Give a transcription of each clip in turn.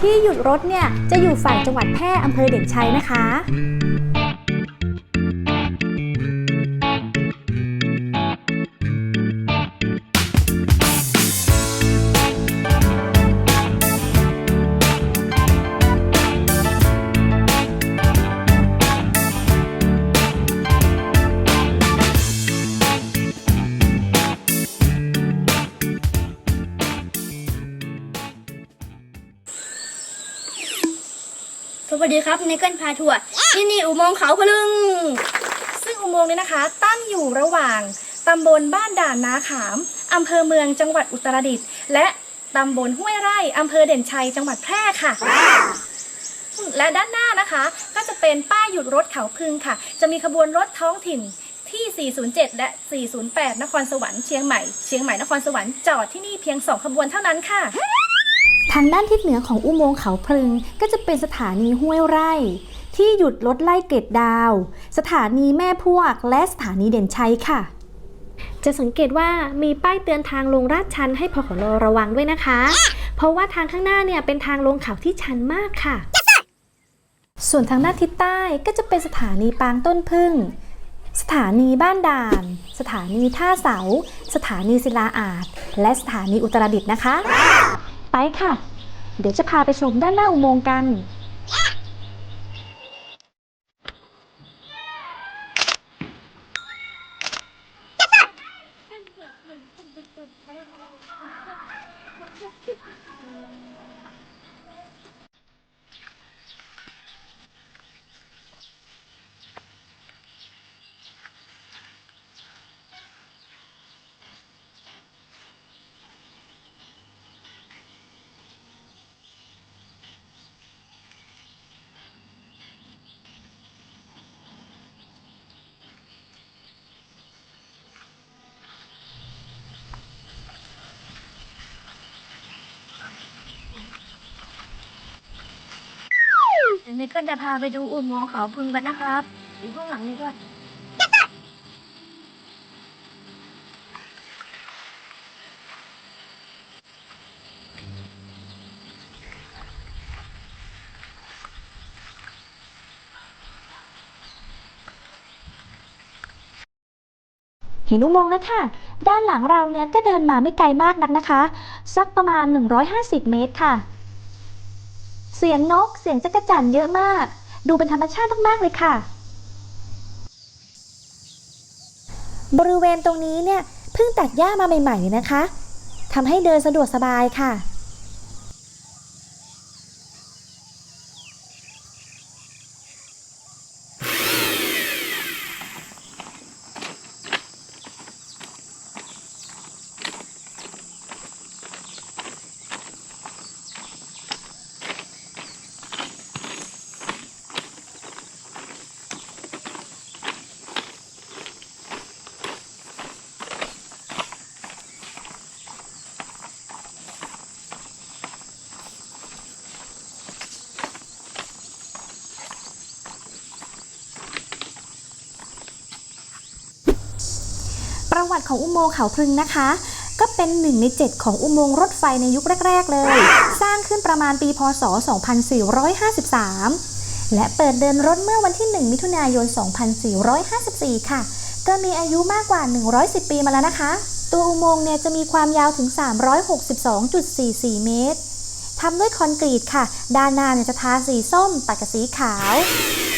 ที่หยุดรถเนี่ยจะอยู่ฝั่งจังหวัดแพร่อำเภอเด่นชัยนะคะ วัสดีครับในเกิลพาทัวร์ที่นี่อุโมงค์เขาพลึง ซึ่งอุโมงค์นี้นะคะ ตั้งอยู่ระหว่างตำบลบ้านด่านนาขามอำเภอเมืองจังหวัดอุตรดิตถ์และตำบลห้วยไร่อำเภอเด่นชัยจังหวัดแพร่ค่ะ และด้านหน้านะคะ ก็จะเป็นป้ายหยุดรถเขาพึงค่ะ จะมีขบวนรถท้องถิ่นที่ 407 และ 408 นครสวรรค์เชียงใหม่ เชียงใหม่นครสวรรค์จอดที่นี่เพียง 2 ขบวนเท่านั้นค่ะ ทางด้านทิศเหนือของอุโมงค์เขาพลึงก็จะเป็นสถานีห้วยไร่ ที่หยุดรถไล่เกตดาว สถานีแม่พวกและสถานีเด่นชัยค่ะ จะสังเกตว่ามีป้ายเตือนทางลงลาดชันให้พขลระวังด้วยนะคะ เพราะว่าทางข้างหน้าเนี่ยเป็นทางลงเขาที่ชันมากค่ะ ส่วนทางด้านทิศใต้ก็จะเป็นสถานีปางต้นพึ่งสถานีบ้านด่าน สถานีท่าเสา สถานีศิลาอาจและสถานีอุตรดิตถ์นะคะ ไปค่ะ เดี๋ยวจะพาไปชมด้านหน้าอุโมงค์กัน ในเกิลจะพาไปดูอุโมงค์เขาพึงกันนะครับ อยู่ข้างหลังนี้ด้วยห็นอุโมงค์แล้วค่ะ ด้านหลังเราเนี่ยก็เดินมาไม่ไกลมากนักนะคะ สักประมาณ 150 เมตรค่ะ เสียงนก เสียงจักจั่นเยอะมาก ดูเป็นธรรมชาติมากๆเลยค่ะ บริเวณตรงนี้เนี่ยเพิ่งตัดหญ้ามาใหม่ๆเลยนะคะทำให้เดินสะดวกสบายค่ะ วัติของอุโมงค์เขาพลึงนะคะ ก็เป็นหนึ่งใน 7 ของอุโมงค์รถไฟในยุคแรก ๆ เลย สร้างขึ้นประมาณปีพศ 2453 และเปิดเดินรถเมื่อวันที่ 1 มิถุนายน 2454 ค่ะ ก็มีอายุมากกว่า 110 ปีมาแล้วนะคะ ตัวอุโมงค์เนี่ยจะมีความยาวถึง 362.44 เมตรทำด้วยคอนกรีตค่ะ ด้านหน้าเนี่ยจะทาสีส้มตัดกับสีขาว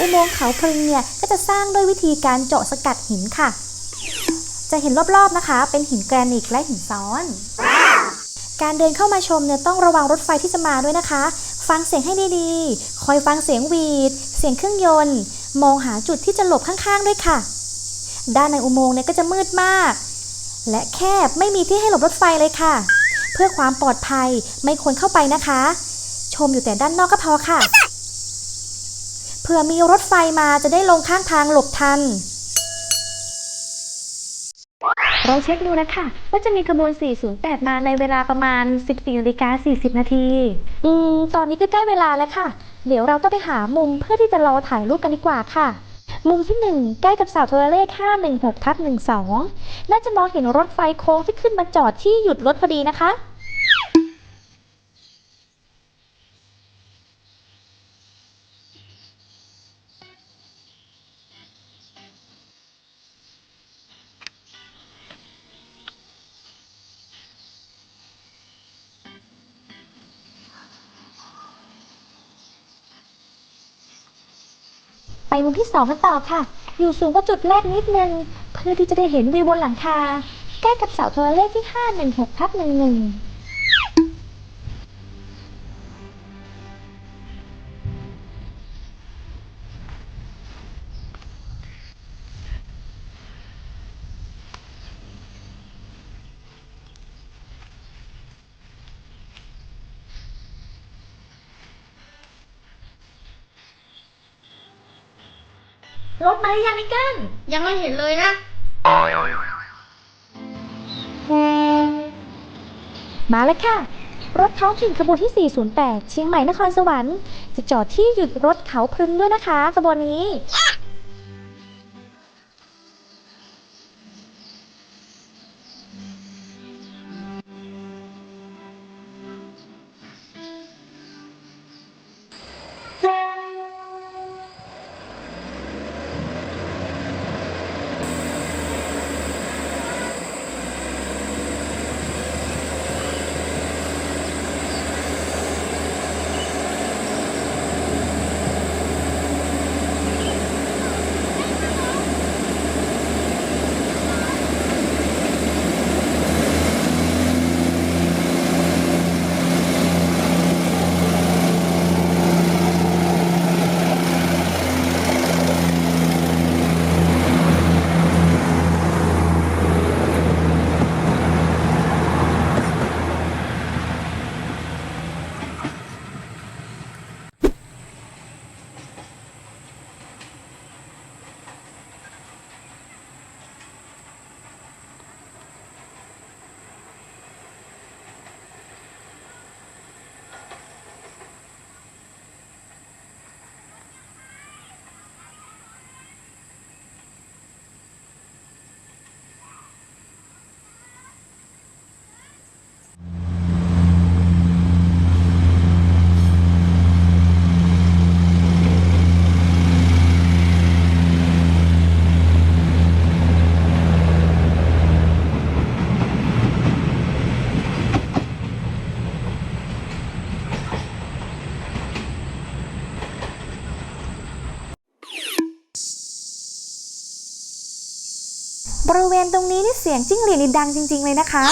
อุโมงค์เขาพลึงเนี่ยก็จะสร้างด้วยวิธีการเจาะสกัดหินค่ะ จะเห็นรอบๆนะคะ เป็นหินแกรนิตและหินซ้อน การเดินเข้ามาชมเนี่ยต้องระวังรถไฟที่จะมาด้วยนะคะ ฟังเสียงให้ดีๆ คอยฟังเสียงวีด เสียงเครื่องยนต์ มองหาจุดที่จะหลบข้างๆด้วยค่ะ ด้านในอุโมงค์เนี่ยก็จะมืดมาก และแคบไม่มีที่ให้หลบรถไฟเลยค่ะ เพื่อความปลอดภัยไม่ควรเข้าไปนะคะ ชมอยู่แต่ด้านนอกก็พอค่ะ เผื่อมีรถไฟมาจะได้ลงข้างทางหลบทัน เราเช็คดูแล้วค่ะ ว่าจะมีขบวน 408 มาในเวลาประมาณ 14นาฬิกา40 นาที อืม ตอนนี้ก็ใกล้เวลาแล้วค่ะ เดี๋ยวเราก็ไปหามุมเพื่อที่จะรอถ่ายรูปกันดีกว่าค่ะ มุมที่ 1 ใกล้กับเสาโทรเลข 516ทับ12 น่าจะมองเห็นรถไฟโค้งที่ขึ้นมาจอดที่หยุดรถพอดีนะคะ ไปมุมที่สองกันต่อค่ะ อยู่สูงกว่าจุดแรกนิดนึง เพื่อที่จะได้เห็นวิวบนหลังคา ใกล้กับเสาโทรเลขที่ 516ทับ11 รถมาหรือยังนิกันยังไม่เห็นเลยนะ มาแล้วค่ะ รถท้องถิ่นขบวนที่ 408 เชียงใหม่นครสวรรค์ จะจอดที่หยุดรถเขาพรึงด้วยนะคะขบวนนี้ ริเวณตรงนี้นี่เสียงจิ้งหรีดนี่ดังจริง ๆ เลยนะคะ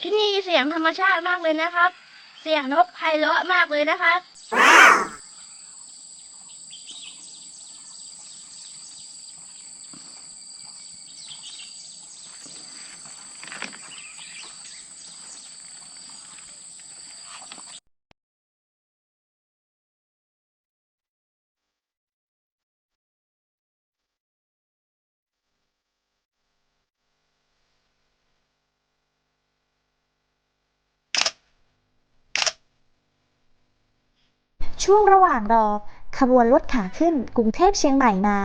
ที่นี่เสียงธรรมชาติมากเลยนะครับ เสียงนกไพเราะมากเลยนะครับ ช่วงระหว่างรอขบวนรถขาขึ้นกรุงเทพเชียงใหม่มา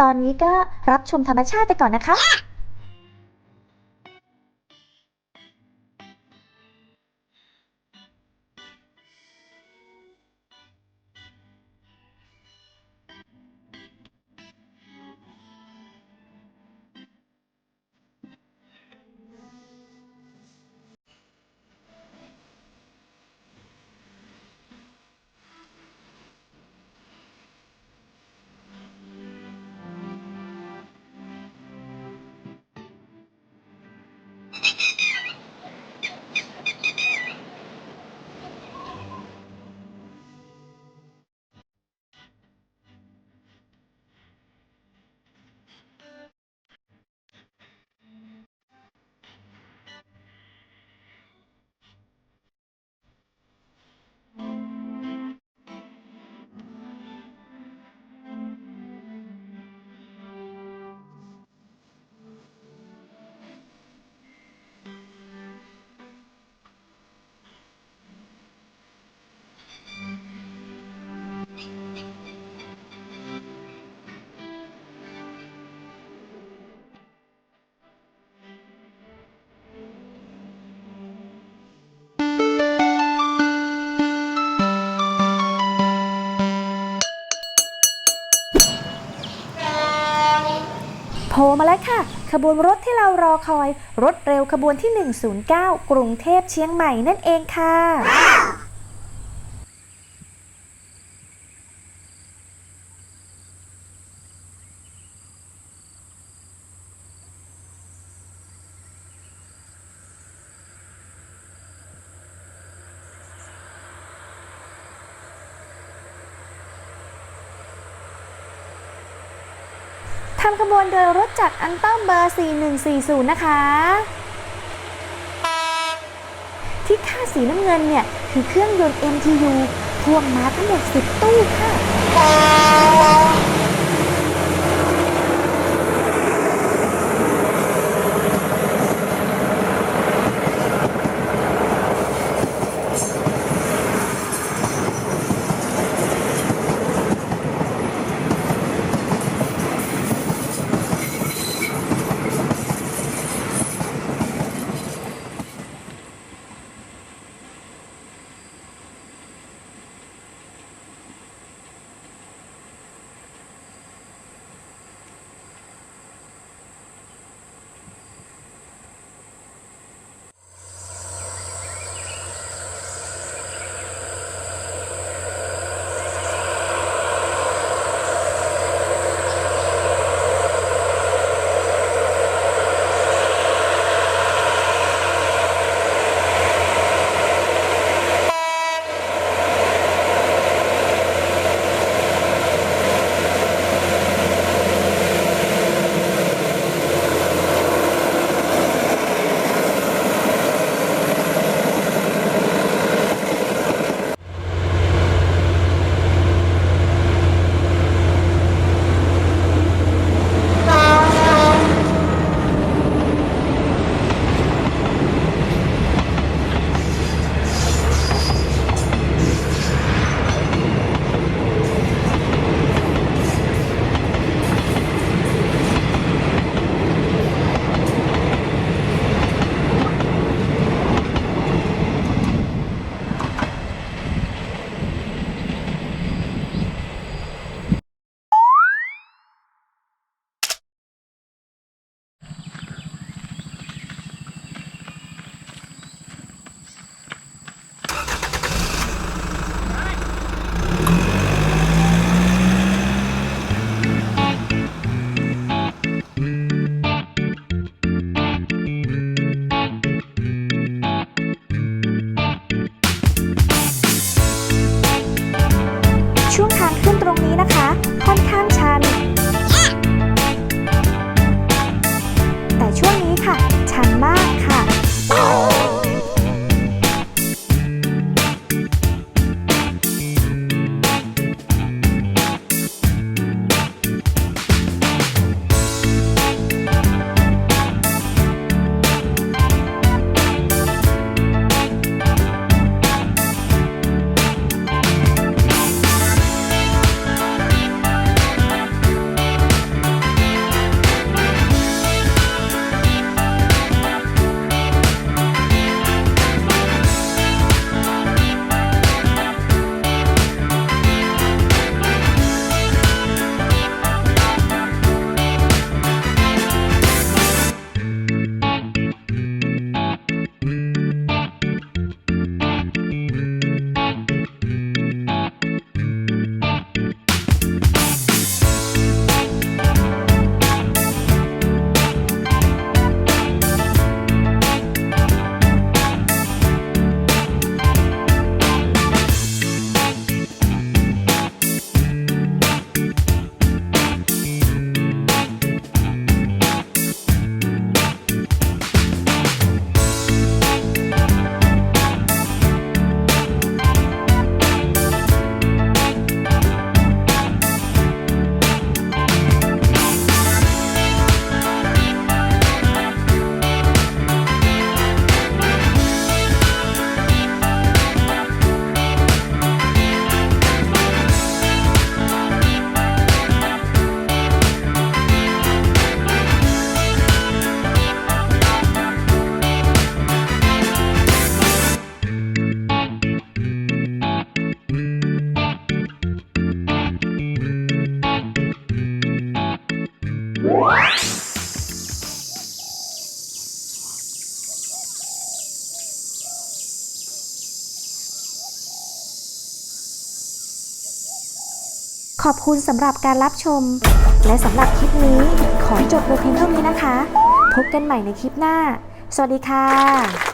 ตอนนี้ก็รับชมธรรมชาติไปก่อนนะคะ ผล่มาแล้วค่ะ ขบวนรถที่เรารอคอย รถเร็วขบวนที่ 109 กรุงเทพเชียงใหม่นั่นเองค่ะ ทำขบวนโดยรถจักรอันต้อมเบอร์ 4140 นะคะ ที่ค่าสีน้ำเงินเนี่ย คือเครื่องยนต์ MTU พ่วงมาทั้งหมด 10 ตู้ค่ะ ขอบคุณสำหรับการรับชม และสำหรับคลิปนี้ ขอจบลงเพียงเท่านี้นะคะ พบกันใหม่ในคลิปหน้า สวัสดีค่ะ